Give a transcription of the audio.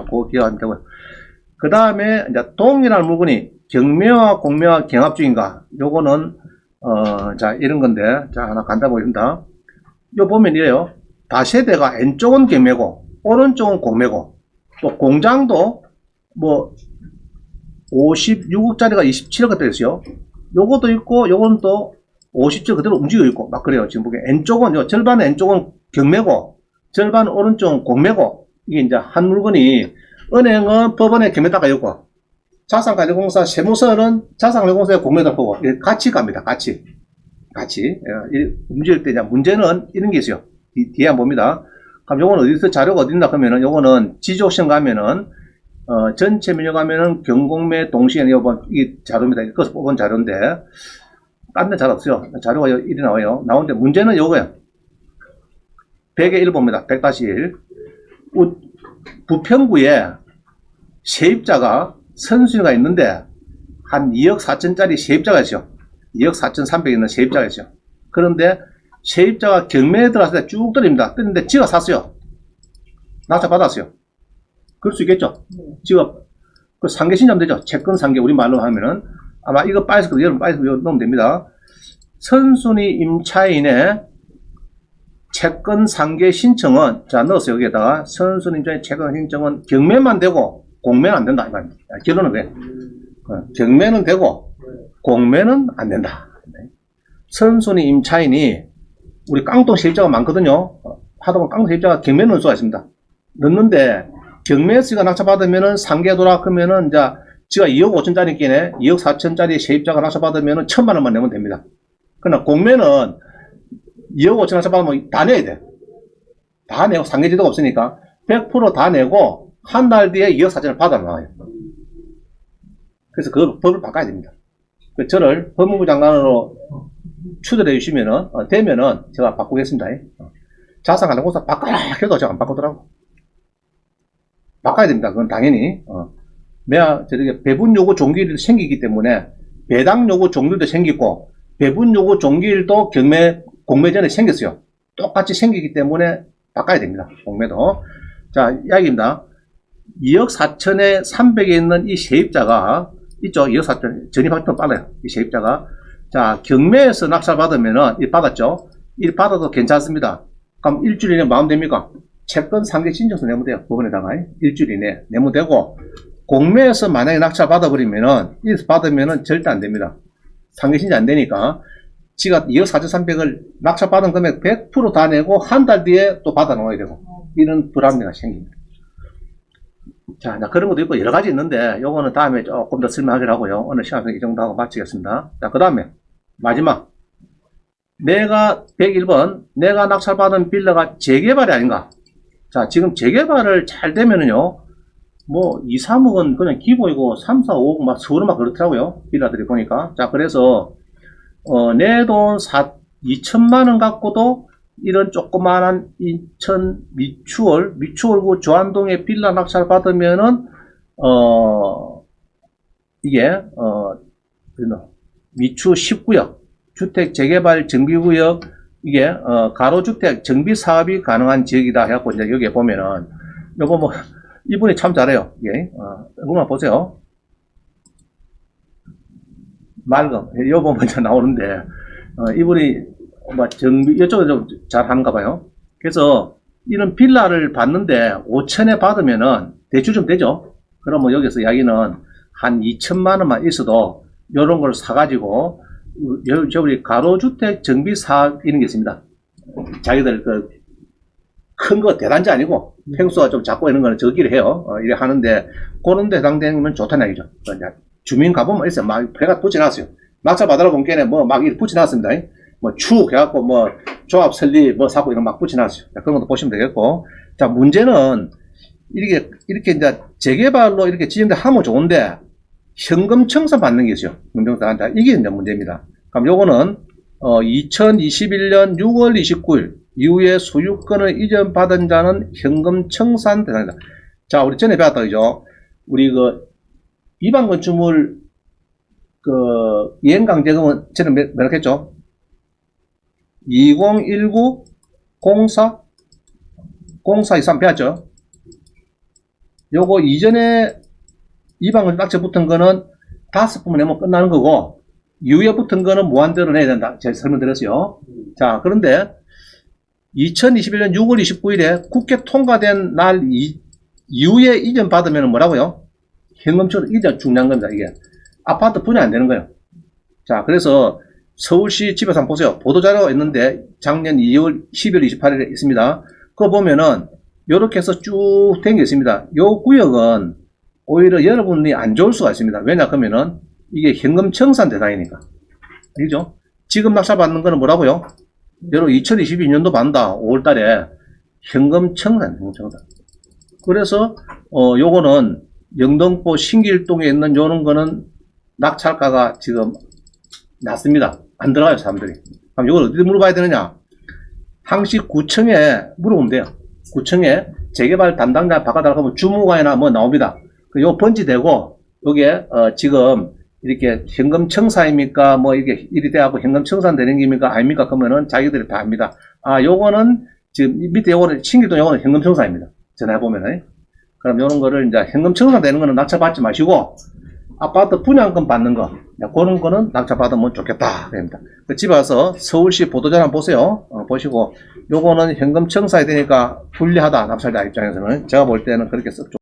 그거 기억하면 되고요. 그 다음에 이제 동일한 물건이 경매와 공매와 경합 중인가? 요거는 어, 자 이런 건데 자 하나 간단히 보겠습니다. 요 보면 이래요. 다세대가 왼쪽은 경매고 오른쪽은 공매고 또 공장도 뭐 56억짜리가 27억 됐어요. 요것도 있고 요건 또 50조 그대로 움직이고 있고 막 그래요. 지금 보기에 왼쪽은 요 절반 왼쪽은 경매고 절반 오른쪽은 공매고 이게 이제 한 물건이 은행은 법원에 경매다가 있고 자산관리공사 세무서는 자산관리공사에 공매다 보고 같이 갑니다. 같이 같이 예, 이 움직일 때 이제 문제는 이런 게 있어요. 뒤, 뒤에 한번 봅니다. 그럼 요거는 어디서 자료가 어디 있나 그러면은 요거는 지조시험 가면은 어, 전체 면역 가면은 경공매 동시에 이번 이 자료입니다. 이것서 뽑은 자료인데 딴데잘 없어요. 자료가 여- 이리 나와요. 나오는데 문제는 요거예요. 100의 1봅니다. 100-1. 우- 부평구에 세입자가 선수가 있는데 한 2억 4천짜리 세입자가 있어요. 2억 4천 3백 있는 세입자가 있어요. 그런데 세입자가 경매에 때쭉 떨립니다. 뜨는데 지가 샀어요. 낙찰 받았어요. 그럴 수 있겠죠? 지가 그 상계 신청 되죠? 채권 상계 우리 말로 하면은 아마 이거 빠져서 그 여러분 빠져서 넣으면 됩니다. 선순위 임차인의 채권 상계 신청은 자 넣었어요 여기에다가 선순위 임차인 채권 신청은 경매만 되고 공매는 안 된다 이 말입니다. 아, 결론은 그래. 어, 경매는 되고 공매는 안 된다. 네. 선순위 임차인이 우리 깡통 세입자가 많거든요. 어, 하다 보면 깡통 세입자가 경매 넣을 수가 있습니다. 넣는데 경매에서 낙찰받으면은 상계 돌아 그러면은 이제 지가 2억 5천짜리 끼네 2억 4천짜리 세입자가 낙찰받으면은 천만 원만 내면 됩니다. 그러나 공매는 2억 5천 낙찰받으면 다 내야 돼. 다 내고 상계지도가 없으니까 100%다 내고 한 달 뒤에 2억 4천을 받아 나와요. 그래서 그 법을 바꿔야 됩니다. 그 저를 법무부 장관으로 추대해 주시면은 어, 되면은 제가 바꾸겠습니다. 어. 자산관리공사 바꿔라 해도 제가 안 바꾸더라고. 바꿔야 됩니다. 그건 당연히. 어. 내가 저렇게 배분 요구 종기일도 생기기 때문에 배당 요구 종기일도 생기고 배분 요구 종기일도 경매 공매 전에 생겼어요. 똑같이 생기기 때문에 바꿔야 됩니다. 공매도. 자, 이야기입니다. 2억 4천에 300에 있는 이 세입자가 있죠. 2억 4천 전입할 때 빨라요. 이 세입자가 자 경매에서 낙찰 받으면은 이 받았죠. 이 받아도 괜찮습니다. 그럼 일주일 이내 마음 됩니까? 채권 상계 신청서 내면 돼요. 법원에다가 일주일 이내 내면 되고 공매에서 만약에 낙찰 받아버리면은 이 받으면은 절대 안 됩니다. 상계 신청 안 되니까 지가 2억 4,300을 낙찰 받은 금액 100%다 내고 한 달 뒤에 또 받아 놓아야 되고 이런 불합리가 생깁니다. 자, 그런 것도 있고 여러 가지 있는데 요거는 다음에 조금 더 설명하기로 하고요. 오늘 시간이 이 정도 하고 마치겠습니다. 자, 그 다음에 마지막 내가 101번 내가 낙찰받은 빌라가 재개발이 아닌가 자 지금 재개발을 잘 되면은요 뭐 2, 3억은 그냥 기본이고 3, 4, 5억 막 서로 막 그렇더라고요 빌라들이 보니까 자 그래서 어, 내 돈 2천만 원 갖고도 이런 조그마한 인천 미추홀 미추홀구 조안동에 빌라 낙찰 받으면은 어 이게 어 미추 10구역 주택 재개발 정비구역 이게 어, 가로주택 정비 사업이 가능한 지역이다 해갖고 이제 여기에 보면은 요거 뭐 이분이 참 잘해요. 이게 어, 이거만 보세요. 맑음 요거 먼저 나오는데 어, 이분이 뭐 정비 이쪽에 좀 잘하는가 봐요. 그래서 이런 빌라를 받는데 5천에 받으면은 대출 좀 되죠. 그럼 뭐 여기서 이야기는 한 2천만 원만 있어도 요런 걸 사가지고 여, 저 우리 가로주택 정비 사업 이런 게 있습니다. 자기들 그 큰 거 대단지 아니고 평수가 좀 작고 이런 거는 저기를 해요. 어, 이래 하는데 그런 데 해당되면 좋다는 얘기죠. 주민 가보면 있어요. 막 배가 붙여놨어요. 낙찰 받으러 본 게네 뭐막 이렇게 붙여놨습니다. 뭐 축 해갖고 뭐 조합 설립 뭐 사고 이런 거막 붙여놨어요. 자, 그런 것도 보시면 되겠고. 자 문제는 이렇게 이렇게 이제 재개발로 이렇게 지정돼 하면 좋은데 현금 청산 받는 게 있어요. 문정사한테. 이게 이제 문제입니다. 그럼 요거는, 어, 2021년 6월 29일 이후에 소유권을 이전받은 자는 현금 청산 대상이다. 자, 우리 전에 배웠다, 그죠? 우리 그, 이반 건축물, 그, 이행 강제금은 전에 몇, 몇 했죠? 2019 04 0423 배웠죠? 요거 이전에 이 방을 낙찰 붙은 거는 다섯 부분 내면 끝나는 거고 이후에 붙은 거는 무한대로 내야 된다. 제가 설명드렸어요. 자, 그런데 2021년 6월 29일에 국회 통과된 날 이, 이후에 이전 받으면 뭐라고요? 현금처럼 이제 중요한 겁니다. 이게 아파트 분야 안 되는 거예요. 자, 그래서 서울시 집에서 한번 보세요. 보도자료가 있는데 작년 2월 12월 28일에 있습니다. 그거 보면은 이렇게 해서 쭉 된 게 있습니다. 요 구역은 오히려 여러분이 안 좋을 수가 있습니다. 왜냐 그러면은 이게 현금 청산 대상이니까. 알죠? 지금 낙찰 받는 거는 뭐라고요? 여러분 2022년도 받는다. 5월 달에 현금 청산, 현금 청산. 그래서 어 요거는 영등포 신길동에 있는 요런 거는 낙찰가가 지금 낮습니다. 안 들어가요, 사람들이. 그럼 이걸 어디 물어봐야 되느냐? 항시 구청에 물어보면 돼요. 구청에 재개발 담당자 바꿔달라고 하면 주무관이나 뭐 나옵니다. 그요 번지되고, 요게, 어, 지금, 이렇게 현금 청사입니까? 뭐 이게 일이 돼갖고 현금 청산 되는 겁니까? 아닙니까? 그러면은 자기들이 다 압니다. 아, 요거는 지금 이 밑에 요거는, 신길동 요거는 현금 청사입니다. 전화해보면은. 그럼 요런 거를 이제 현금 청산되는 거는 낙찰 받지 마시고, 아파트 분양금 받는 거, 야, 그런 거는 낙찰 받으면 좋겠다. 됩니다. 그 집에 와서 서울시 보도자료 한번 보세요. 어, 보시고, 요거는 현금 청사야 되니까 불리하다. 납찰자 입장에서는. 제가 볼 때는 그렇게 썩 좋.